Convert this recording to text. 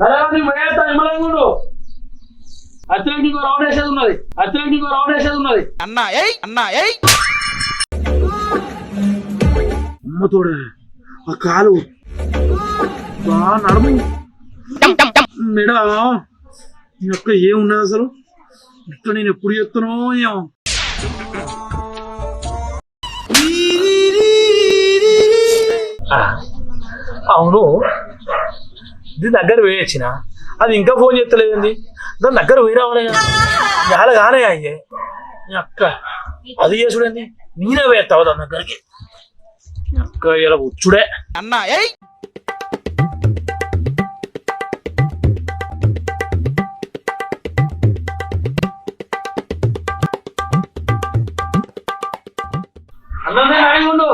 సరే నీ పోయేస్తా నిమ్మలంగుండు అచ్చలకి ఇంకో రౌండ్ వేసేది ఉన్నది. అచ్చలకి ఇంకో రౌండ్ వేసేది ఉన్నది. అన్నా ఏయ్ అన్నా ఏయ్. అమ్మతోడే ఆ కాలు. బా నడుము. మెడ. నీ యొక్క ఏమున్నది అసలు? ఇట్లా నేను ఎప్పుడు చెప్తానో ఏమో. ఆ, అవును. ఇది దగ్గర వేయచ్చిన అది ఇంకా ఫోన్ చేస్తలేదండి దాని దగ్గర పోయి రావాలి చాలా కానే అయ్యే. అక్క. అది చేసుడండి నేనే వేస్తావు దాని దగ్గరికి? అక్క ఇలా ఉచ్చుడే అన్నా ఏయ్! అన్నమే రాయి ఉండు.